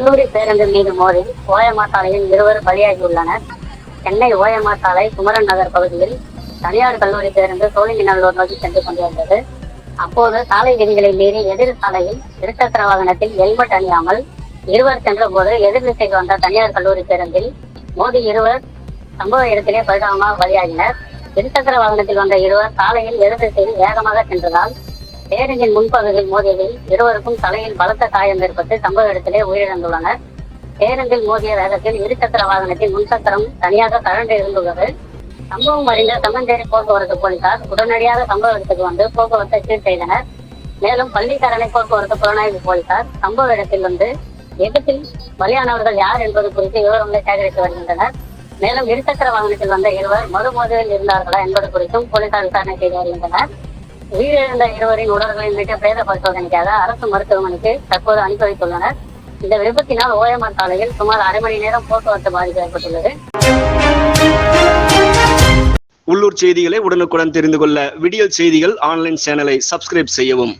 கல்லூரி பேருந்து மீது மோதி ஓயமாத்தாலையில் இருவர் பலியாகியுள்ளனர். சென்னை ஓயமாத்தாலை குமரன் நகர் பகுதியில் தனியார் கல்லூரி பேருந்து சோழிங்கநல்லூர் நோக்கி சென்று கொண்டிருந்தது. அப்போது சாலை விதிகளை மீறி எதிர் சாலையில் இருசக்கர வாகனத்தில் ஹெல்மெட் அணியாமல் இருவர் சென்றபோது எதிர் திசைக்கு வந்த தனியார் கல்லூரி பேருந்தில் மோதி இருவர் சம்பவ இடத்திலே பரிதாபமாக பலியாகினர். இருசக்கர வாகனத்தில் வந்த இருவர் சாலையில் எதிர் திசையில் வேகமாக சென்றதால் பேருந்தின் முன்பகுதியில் மோதியதில் இருவருக்கும் தலையில் பலத்த காயம் ஏற்பட்டு சம்பவ இடத்திலே உயிரிழந்துள்ளனர். பேருந்தில் மோதிய வேகத்தில் இருசக்கர வாகனத்தின் முன்சக்கரம் தனியாக கழண்டு இருந்துள்ளது. சம்பவம் அறிந்த சமந்தேரி போக்குவரத்து போலீசார் உடனடியாக சம்பவ இடத்துக்கு வந்து போக்குவரத்தை சீர் செய்தனர். மேலும் பள்ளிக்கரணை போக்குவரத்து புலனாய்வு போலீசார் சம்பவ இடத்தில் வந்து விபத்தில் பலியானவர்கள் யார் என்பது குறித்து விவரங்களை சேகரித்து வருகின்றனர். மேலும் இருசக்கர வாகனத்தில் வந்த இருவர் மறுமோதலில் இருந்தார்களா என்பது குறித்தும் போலீசார் விசாரணை செய்து வருகின்றனர். உயிரிழந்த இருவரின் உடல்களை உள்ளிட்ட பிரேத பரிசோதனைக்காக அரசு மருத்துவமனைக்கு தற்போது அனுப்பி வைத்துள்ளனர். இந்த விபத்தினால் ஓயமார் சாலையில் சுமார் அரை மணி நேரம் போக்குவரத்து பாதிப்பு ஏற்பட்டுள்ளது. உள்ளூர் செய்திகளை உடனுக்குடன் தெரிந்து கொள்ள விடியல் செய்திகள் ஆன்லைன் சேனலை சப்ஸ்கிரைப் செய்யவும்.